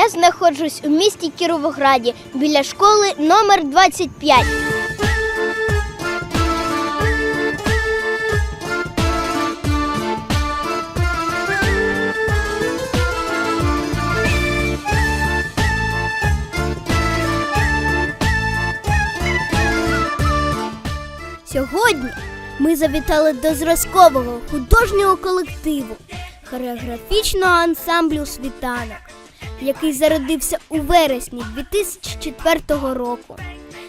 знаходжусь у місті Кіровограді біля школи номер 25. Сьогодні ми завітали до зразкового художнього колективу хореографічного ансамблю світанок, який зародився у вересні 2004 року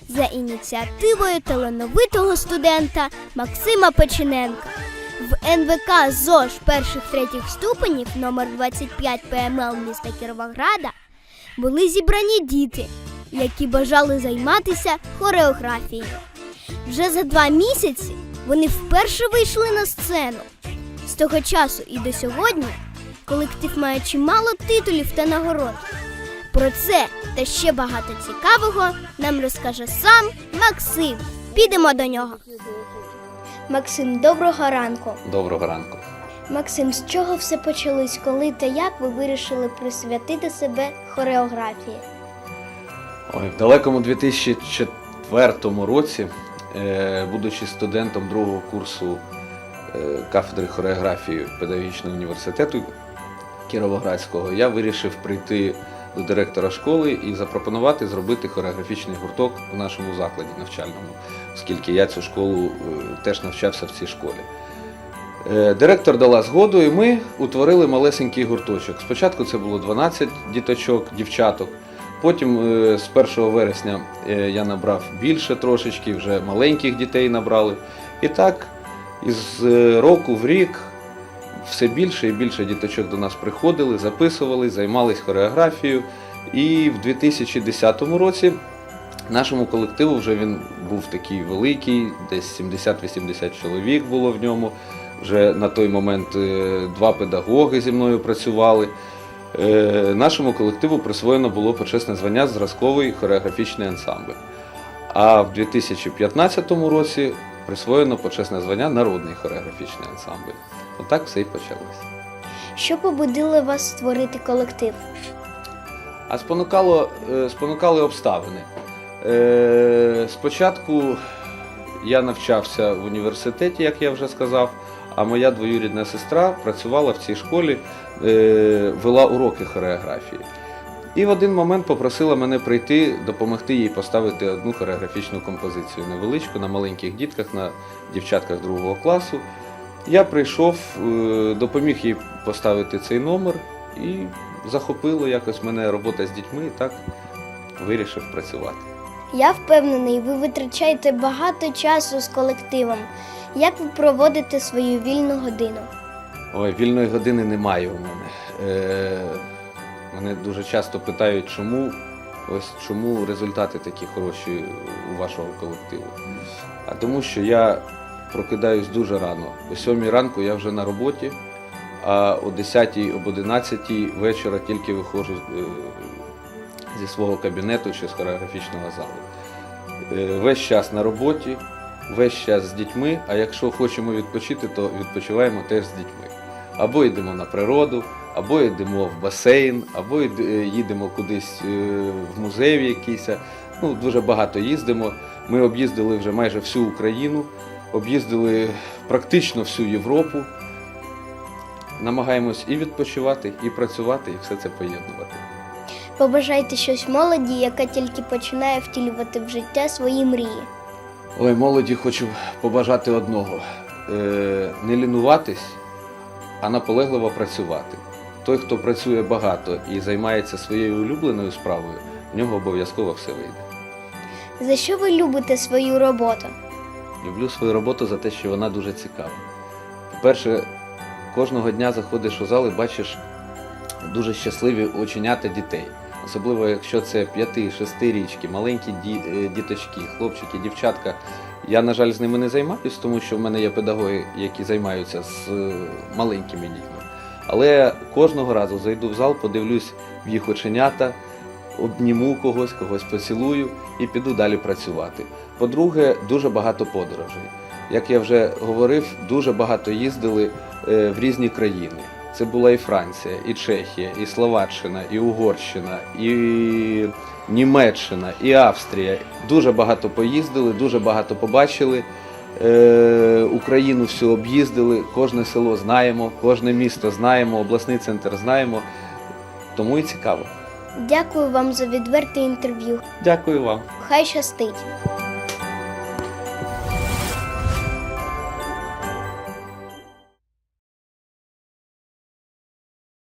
за ініціативою талановитого студента Максима Печененка. В НВК ЗОЖ перших третіх ступенів номер 25 ПМЛ міста Кіровограда були зібрані діти, які бажали займатися хореографією. Вже за два місяці вони вперше вийшли на сцену. З того часу і до сьогодні колектив має чимало титулів та нагород. Про це та ще багато цікавого нам розкаже сам Максим. Підемо до нього. Максим, доброго ранку. Доброго ранку. Максим, з чого все почалось, коли та як ви вирішили присвятити себе хореографії? Ой, в далекому 2004 році, е, будучи студентом другого курсу е, кафедри хореографії педагогічного університету Кіровоградського, я вирішив прийти до директора школи і запропонувати зробити хореографічний гурток у нашому закладі навчальному, оскільки я цю школу е, теж навчався в цій школі. Е, Директор дала згоду, і ми утворили малесенький гурточок. Спочатку це було 12 діточок, дівчаток. Потім е, з 1 вересня я набрав більше трошечки, вже маленьких дітей набрали. І так, із року в рік все більше і більше діточок до нас приходили, записували, займались хореографією. І в 2010 році нашому колективу вже він був такий великий, десь 70-80 чоловік було в ньому. Вже на той момент е, два педагоги зі мною працювали. Е, Нашому колективу присвоєно було почесне звання зразковий хореографічний ансамбль. А в 2015 році присвоєно почесне звання народний хореографічний ансамбль. Отак все і почалося. Що побудило вас створити колектив? А спонукало, е, спонукали обставини. Е, Спочатку я навчався в університеті, як я вже сказав, а моя двоюрідна сестра працювала в цій школі, е, вела уроки хореографії. І в один момент попросила мене прийти, допомогти їй поставити одну хореографічну композицію невеличку на маленьких дітках, на дівчатках другого класу. Я прийшов, е, допоміг їй поставити цей номер і захопило якось мене робота з дітьми, і так вирішив працювати. Я впевнений, ви витрачаєте багато часу з колективом. Як ви проводите свою вільну годину? Ой, вільної години немає у мене. Е, мене дуже часто питають, чому ось чому результати такі хороші у вашого колективу. А тому що я прокидаюсь дуже рано. О 7 ранку я вже на роботі, а о 10 об 11 вечора тільки виходжу е, зі свого кабінету чи з хореографічного залу. Е, Весь час на роботі, весь час з дітьми, а якщо хочемо відпочити, то відпочиваємо теж з дітьми. Або йдемо на природу, або йдемо в басейн, або е, їдемо кудись е, в музей якийсь. Ну, дуже багато їздимо. Ми об'їздили вже майже всю Україну, об'їздили практично всю Європу. Намагаємось і відпочивати, і працювати, і все це поєднувати. Побажайте щось молоді, яка тільки починає втілювати в життя свої мрії. Ой, молоді хочу побажати одного: е, не лінуватись, а наполегливо працювати. Той, хто працює багато і займається своєю улюбленою справою, в нього обов'язково все вийде. За що ви любите свою роботу? Люблю свою роботу за те, що вона дуже цікава. По-перше, кожного дня заходиш у зал і бачиш дуже щасливі оченята дітей. Особливо, якщо це 5-6 річки, маленькі е, діточки, хлопчики, дівчатка. Я, на жаль, з ними не займаюся, тому що в мене є педагоги, які займаються з е, маленькими дітьми. Але кожного разу зайду в зал, подивлюсь в їх оченята, обніму когось, когось поцілую і піду далі працювати. По-друге, дуже багато подорожей. Як я вже говорив, дуже багато їздили е, в різні країни. Це була і Франція, і Чехія, і Словаччина, і Угорщина, і Німеччина, і Австрія. Дуже багато поїздили, дуже багато побачили. Е, Україну всю об'їздили, кожне село знаємо, кожне місто знаємо, обласний центр знаємо. Тому і цікаво. Дякую вам за відверте інтерв'ю. Дякую вам. Хай щастить!